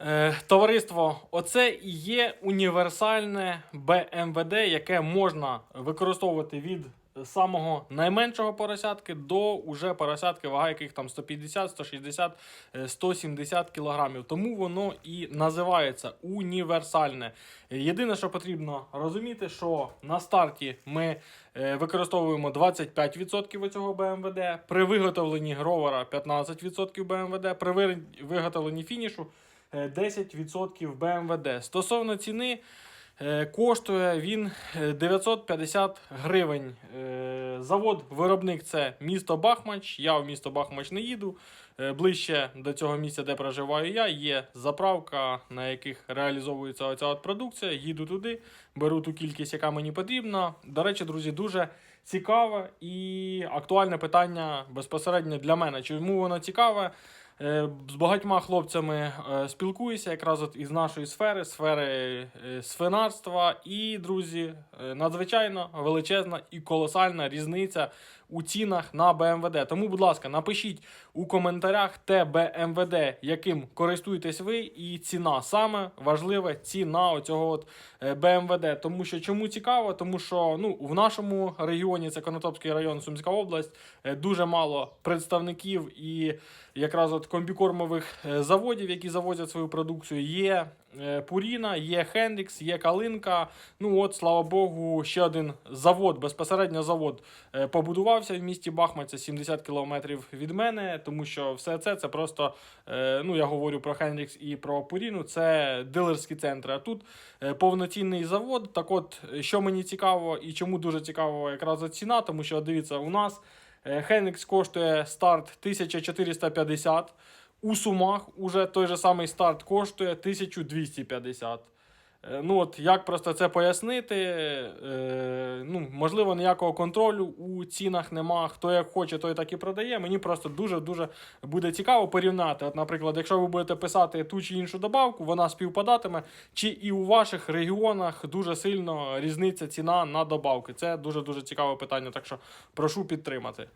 Е, Товариство, оце і є універсальне БМВД, яке можна використовувати від самого найменшого поросятки до уже поросятки, вага яких там 150, 160, е, 170 кілограмів. Тому воно і називається універсальне. Єдине, що потрібно розуміти, що на старті ми е, використовуємо 25% цього БМВД, при виготовленні гровера 15% БМВД, при виготовленні фінішу 10% БМВД. Стосовно ціни, е, коштує він е, 950 гривень. Е, Завод-виробник це місто Бахмач. Я в місто Бахмач не їду. Е, Ближче до цього місця, де проживаю я, є заправка, на яких реалізовується оця от продукція. Їду туди, беру ту кількість, яка мені потрібна. До речі, друзі, дуже цікаве і актуальне питання безпосередньо для мене. Чому воно цікаве? Е, З багатьма хлопцями е, спілкуюся якраз от із нашої сфери, сфери е, свинарства. І, друзі, надзвичайно величезна і колосальна різниця у цінах на БМВД. Тому, будь ласка, напишіть у коментарях те БМВД, яким користуєтесь ви, і ціна. Саме важливе ціна оцього от БМВД. Тому що чому цікаво? Тому що ну, в нашому регіоні, це Конотопський район, Сумська область, дуже мало представників і якраз от комбікормових е, заводів, які завозять свою продукцію. Є е, Пуріна, є Хендрікс, є Калинка. Ну от, слава Богу, ще один завод, безпосередньо завод е, побудувався в місті Бахмач, це 70 кілометрів від мене, тому що все це це просто, е, ну я говорю про Хендрікс і про Пуріну, це дилерські центри. А тут е, повноцінний завод. Так от, е, що мені цікаво і чому дуже цікаво якраз ціна, тому що дивіться, у нас е, Хендрікс коштує старт 1450. У сумах уже той же самий старт коштує 1250. Е, Ну от як просто це пояснити? Е, ну, можливо, ніякого контролю у цінах нема. Хто як хоче, той так і продає. Мені просто дуже-дуже буде цікаво порівняти. От, наприклад, якщо ви будете писати ту чи іншу добавку, вона співпадатиме, чи і у ваших регіонах дуже сильно різниця ціна на добавки. Це дуже дуже цікаве питання, так що прошу підтримати.